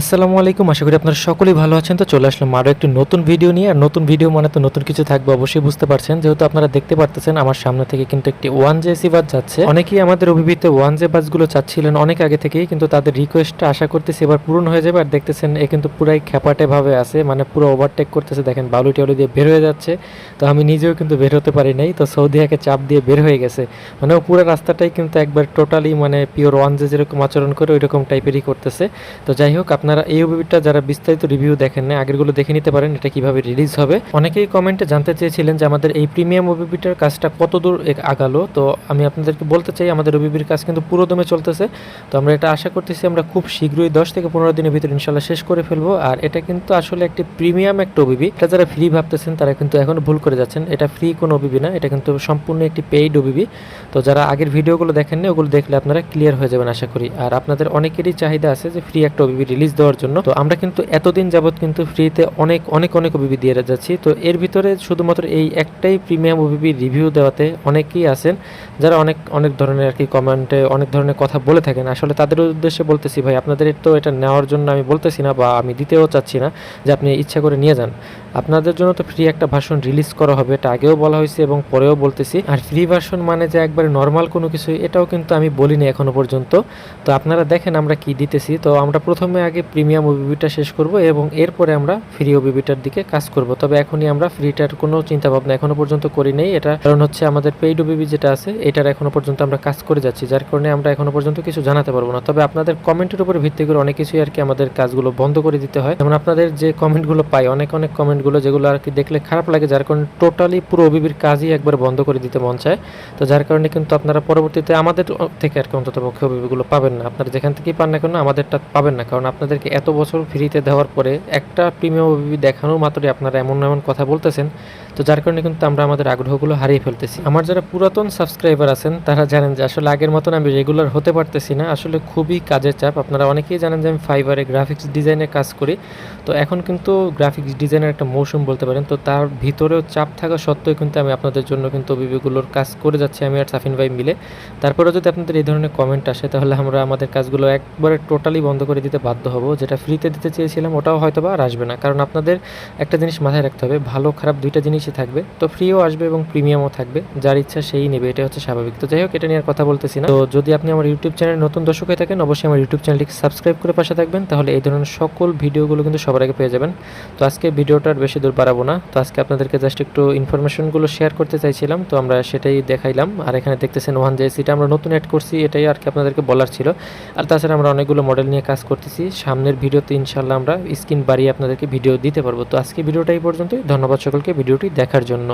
আসসালামু আলাইকুম, আশা করি আপনারা সকলেই ভালো আছেন। তো চলে আসলাম আরও একটি নতুন ভিডিও নিয়ে। আর নতুন ভিডিও মানে তো নতুন কিছু থাকবে, অবশ্যই বুঝতে পারছেন। যেহেতু আপনারা দেখতে পারতেছেন, আমার সামনে থেকে কিন্তু একটি ওয়ান জে এসি বাস যাচ্ছে। অনেকেই আমাদের অভিভিতে ওয়ান জে বাসগুলো চাচ্ছিলেন অনেক আগে থেকেই, কিন্তু তাদের রিকোয়েস্টটা আশা করতেছি এবার পূরণ হয়ে যাবে। আর দেখতেছেন, এ কিন্তু পুরাই খ্যাপাটে ভাবে আছে মানে পুরো ওভারটেক করতেছে। দেখেন বালু টিয়ালু দিয়ে বের হয়ে যাচ্ছে। তো আমি নিজেও কিন্তু বের হতে পারি নাই। তো সৌদি আকে চাপ দিয়ে বের হয়ে গেছে। মানে ও পুরো রাস্তাটাই কিন্তু একবার টোটালি মানে পিওর ওয়ান জে যেরকম আচরণ করে ওই রকম টাইপেরই করতেছে। তো যাই হোক আপনারা এই ওবিবিটা যারা বিস্তারিত রিভিউ দেখেন না আগেরগুলো দেখে নিতে পারেন, এটা কীভাবে রিলিজ হবে। অনেকেই কমেন্টে জানতে চেয়েছিলেন যে আমাদের এই প্রিমিয়াম ওবিবিটার কাজটা কত দূর আগালো। তো আমি আপনাদেরকে বলতে চাই, আমাদের ওবিবির কাজ কিন্তু পুরো দমে চলতেছে। তো আমরা এটা আশা করতেছি আমরা খুব শীঘ্রই দশ থেকে পনেরো দিনের ভিতরে ইনশাল্লাহ শেষ করে ফেলব। আর এটা কিন্তু আসলে একটি প্রিমিয়াম একটা ওবিবি এটা যারা ফ্রি ভাবতেছেন, তারা কিন্তু এখন ভুল করে যাচ্ছেন। এটা ফ্রি কোনো ওবিবি না, এটা কিন্তু সম্পূর্ণ একটি পেইড ওবিবি তো যারা আগের ভিডিওগুলো দেখেননি ওগুলো দেখলে আপনারা ক্লিয়ার হয়ে যাবেন, আশা করি। আর আপনাদের অনেকেরই চাহিদা আছে যে ফ্রি একটা ওবিবি রিলিজ দেওয়ার জন্য। তো আমরা কিন্তু এতদিন যাবত কিন্তু ফ্রিতে অনেক অনেক অনেক ওবিবি দিয়ে যাচ্ছি। তো এর ভিতরে শুধুমাত্র এই একটাই প্রিমিয়াম ওবিবি রিভিউ দেওয়াতে অনেকেই আছেন, যারা অনেক অনেক ধরনের আর কি কমেন্টে অনেক ধরনের কথা বলে থাকেন। আসলে তাদের উদ্দেশ্যে বলতেছি, ভাই, আপনাদের তো এটা নেওয়ার জন্য আমি বলতেছি না বা আমি দিতেও চাচ্ছি না যে আপনি ইচ্ছা করে নিয়ে যান। আপনাদের জন্য তো ফ্রি একটা ভার্সন রিলিজ করা হবে, এটা আগেও বলা হয়েছে এবং পরেও বলতেছি। আর ফ্রি ভার্সন মানে যে একবারে নর্মাল কোনো কিছু, এটাও কিন্তু আমি বলিনি এখনও পর্যন্ত। তো আপনারা দেখেন আমরা কি দিতেছি। তো আমরা প্রথমে আগে প্রিমিয়াম ওবিবিটা শেষ করব এবং এরপরে আমরা ফ্রি ওবিবিটার দিকে কাজ করব। তবে এখনই আমরা ফ্রিটার কোনো চিন্তা ভাবনা এখনও পর্যন্ত করি নেই। এটা কারণ হচ্ছে আমাদের পেইড ওবিবি যেটা আছে, এটার এখনও পর্যন্ত আমরা কাজ করে যাচ্ছি, যার কারণে আমরা এখনও পর্যন্ত কিছু জানাতে পারব না। তবে আপনাদের কমেন্টের উপর ভিত্তি করে অনেক কিছুই আর কি আমাদের কাজগুলো বন্ধ করে দিতে হয়। যেমন আপনাদের যে কমেন্টগুলো পাই, অনেক অনেক কমেন্টগুলো যেগুলো আর কি দেখলে খারাপ লাগে, যার কারণে টোটালি পুরো ওবিবির কাজই একবার বন্ধ করে দিতে মন চায়। তো যার কারণে কিন্তু আপনারা পরবর্তীতে আমাদের থেকে আর কি অন্তত পক্ষে ওবিবিগুলো পাবেন না। আপনারা যেখান থেকেই পান না কেন, আমাদেরটা পাবেন না। কারণ আপনাদেরকে এত বছর ফ্রিতে দেওয়ার পরে একটা প্রিমিয়াম ওবিবি দেখানোর মাত্রই আপনারা এমন এমন কথা বলতেছেন। তো যার কারণে কিন্তু আমরা আমাদের আগ্রহগুলো হারিয়ে ফেলতেছি। আমার যারা পুরাতন সাবস্ক্রাইবার আছেন, তারা জানেন যে আসলে আগের মতন আমি রেগুলার হতে পারতেছি না। আসলে খুবই কাজের চাপ। আপনারা অনেকেই জানেন যে আমি ফাইবারে গ্রাফিক্স ডিজাইনে কাজ করি। তো এখন কিন্তু গ্রাফিক্স ডিজাইনের একটা মৌসুম বলতে পারেন, তো তার ভিতরেও চাপ থাকা সত্ত্বেও কিন্তু আমি আপনাদের জন্য কিন্তু ওবিবিগুলোর কাজ করে যাচ্ছি, আমি আর সাফিন ভাই মিলে। তারপরে যদি আপনাদের এই ধরনের কমেন্ট আসে, তাহলে আমরা আমাদের কাজগুলো একবারে টোটালি বন্ধ করে দিতে বাধ্য হব। যেটা ফ্রিতে দিতে চেয়েছিলাম, ওটাও হয়তো বা আর আসবে না। কারণ আপনাদের একটা জিনিস মাথায় রাখতে হবে, ভালো খারাপ দুইটা জিনিসই থাকবে। তো ফ্রিও আসবে এবং প্রিমিয়ামও থাকবে, যার ইচ্ছা সেই নেবে এটা হচ্ছে স্বাভাবিক। তো যাই হোক, এটা নিয়ে আর কথা বলতেছি না। তো যদি আপনি আমার ইউটিউব চ্যানেলে নতুন দর্শক হয়ে থাকেন, অবশ্যই আমার ইউটিউব চ্যানেলটিকে সাবস্ক্রাইব করে পাশে থাকবেন, তাহলে এই ধরনের সকল ভিডিওগুলো কিন্তু সবার আগে পেয়ে যাবেন। তো আজকে ভিডিওটা আর বেশি দূর বাড়াবো না। তো আজকে আপনাদেরকে জাস্ট একটু ইনফরমেশনগুলো শেয়ার করতে চাইছিলাম, তো আমরা সেটাই দেখাইলাম। আর এখানে দেখতেছেন ওয়ান জে সিটা আমরা নতুন অ্যাড করছি, এটাই আর কি আপনাদেরকে বলার ছিল। আর তাছাড়া আমরা অনেকগুলো মডেল নিয়ে কাজ করতেছি। সামনের ভিডিওতে ইনশাল্লাহ আমরা স্ক্রিন বাড়িয়ে আপনাদেরকে ভিডিও দিতে পারব। তো আজকে ভিডিওটা এই পর্যন্তই। ধন্যবাদ সকলকে ভিডিওটি দেখার জন্য।